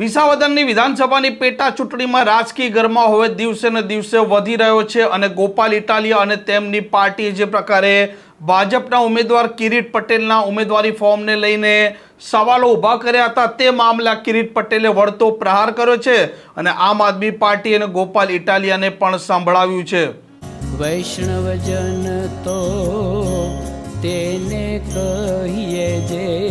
વિસાવદનની વિધાનસભાની પેટા ચૂંટણીમાં રાજકીય ગરમા હવે દિવસે ને દિવસે વધી રહ્યો છે અને ગોપાલ ઇટાલિયા અને તેમની પાર્ટી જે પ્રકારે ભાજપના ઉમેદવાર કિરીટ પટેલના ઉમેદવારી ફોર્મને લઈને સવાલો ઊભા કર્યા હતા, તે મામલા કિરીટ પટેલે વળતો પ્રહાર કર્યો છે અને આમ આદમી પાર્ટી અને ગોપાલ ઇટાલિયાને પણ સંભળાવ્યું છે. વૈષ્ણવજન તો તેને કહીએ જે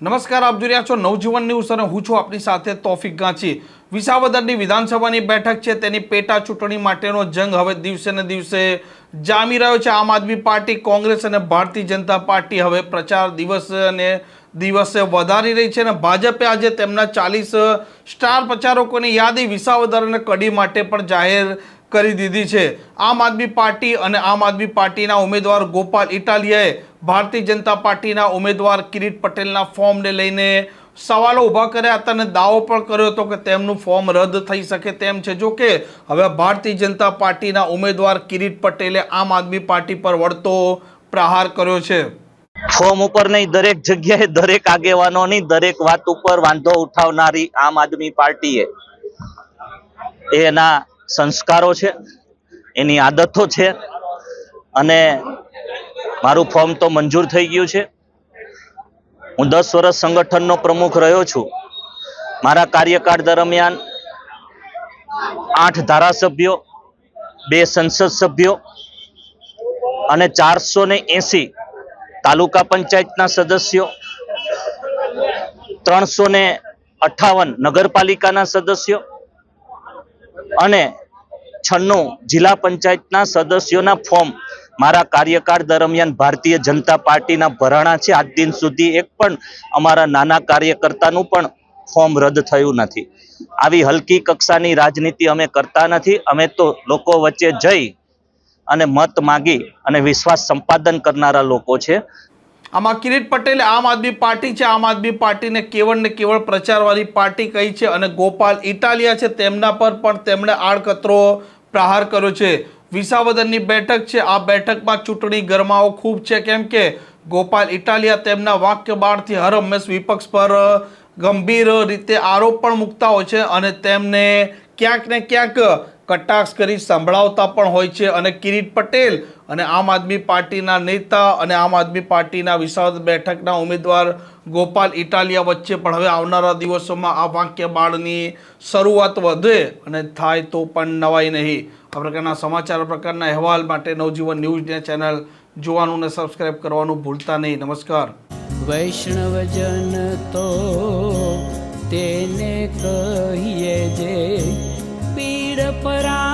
નમસ્કાર, આપ જોઈ રહ્યા છો નવજીવન ન્યૂઝ અને હું છું આપની સાથે તોફિક ગાંચી. વિસાવદરની વિધાનસભાની બેઠક છે, તેની પેટા ચૂંટણી માટેનો જંગ હવે દિવસે ને દિવસે જામી રહ્યો છે. આમ આદમી પાર્ટી, કોંગ્રેસ અને ભારતીય જનતા પાર્ટી હવે પ્રચાર દિવસ અને દિવસે વધારી રહી છે અને ભાજપે આજે તેમના ચાલીસ સ્ટાર પ્રચારકોની યાદી વિસાવદર અને કડી માટે પણ જાહેર કરી દીધી છે. આમ આદમી પાર્ટી અને આમ આદમી પાર્ટીના ઉમેદવાર ગોપાલ ઇટાલિયાએ ભારતીય જનતા પાર્ટીના ઉમેદવાર કિરીટ પટેલના ફોર્મને લઈને સવાલો ઊભા કર્યા હતા અને દાવો પણ કર્યો હતો કે તેમનું ફોર્મ રદ થઈ શકે તેમ છે. જો કે હવે ભારતીય જનતા પાર્ટીના ઉમેદવાર કિરીટ પટેલે આમ આદમી પાર્ટી પર વળતો પ્રહાર કર્યો છે. ફોર્મ ઉપર નહીં, દરેક જગ્યાએ દરેક આગેવાનોની દરેક વાત ઉપર વાંધો ઉઠાવનારી આમ આદમી પાર્ટીએ. એના સંસ્કારો છે, એની આદતો છે, અને મારું ફોર્મ તો મંજૂર થઈ ગયું છે. હું દસ વર્ષ સંગઠનનો પ્રમુખ રહ્યો છું. મારા કાર્યકાળ દરમિયાન આઠ ધારાસભ્યો, બે સંસદ સભ્યો અને ચારસો ને તાલુકા પંચાયતના સદસ્યો ત્રણસો ને અઠાવન નગરપાલિકાના સદસ્યો અને છન્નું જિલ્લા પંચાયતના સદસ્યોના ફોર્મ મારા કાર્યકાળ દરમિયાન ભારતીય જનતા પાર્ટીના ભરાણા છે. આજ દિન સુધી એક પણ અમારા નાના કાર્યકર્તાનું પણ ફોર્મ રદ થયું નથી. આવી હલકી કક્ષાની રાજનીતિ અમે કરતા નથી. અમે તો લોકો વચ્ચે જઈ અને મત માગી અને વિશ્વાસ સંપાદન કરનારા લોકો છે. આમાં કિરીટ પટેલે આમ આદમી પાર્ટી છે, આમ આદમી પાર્ટીને કેવળ ને કેવળ પ્રચારવાળી પાર્ટી કહી છે અને ગોપાલ ઇટાલિયા છે તેમના પર પણ તેમણે આડકતરો પ્રહાર કર્યો છે. વિસાવદનની બેઠક છે, આ બેઠકમાં ચૂંટણી ગરમાવો ખૂબ છે, કેમ કે ગોપાલ ઇટાલિયા તેમના વાક્ય બાણથી હર હંમેશ વિપક્ષ પર ગંભીર રીતે આરોપ પણ મૂકતા હોય છે અને તેમને ક્યાંક ને ક્યાંક કટાક્ષ કરી સંભળાવતા પણ હોય છે અને કિરીટ પટેલ અને આમ આદમી પાર્ટીના નેતા અને આમ આદમી પાર્ટીના વિસાવદ બેઠકના ઉમેદવાર ગોપાલ ઇટાલિયા વચ્ચે પણ હવે આવનારા દિવસોમાં આ વાક્ય બાળની શરૂઆત વધે અને થાય તો પણ નવાઈ નહીં. આ પ્રકારના સમાચાર પ્રકારના અહેવાલ માટે નવજીવન ન્યૂઝને ચેનલ જોવાનું અને સબસ્ક્રાઈબ કરવાનું ભૂલતા નહીં. નમસ્કાર. વૈષ્ણવજન તો તેને કહીએ જે But I.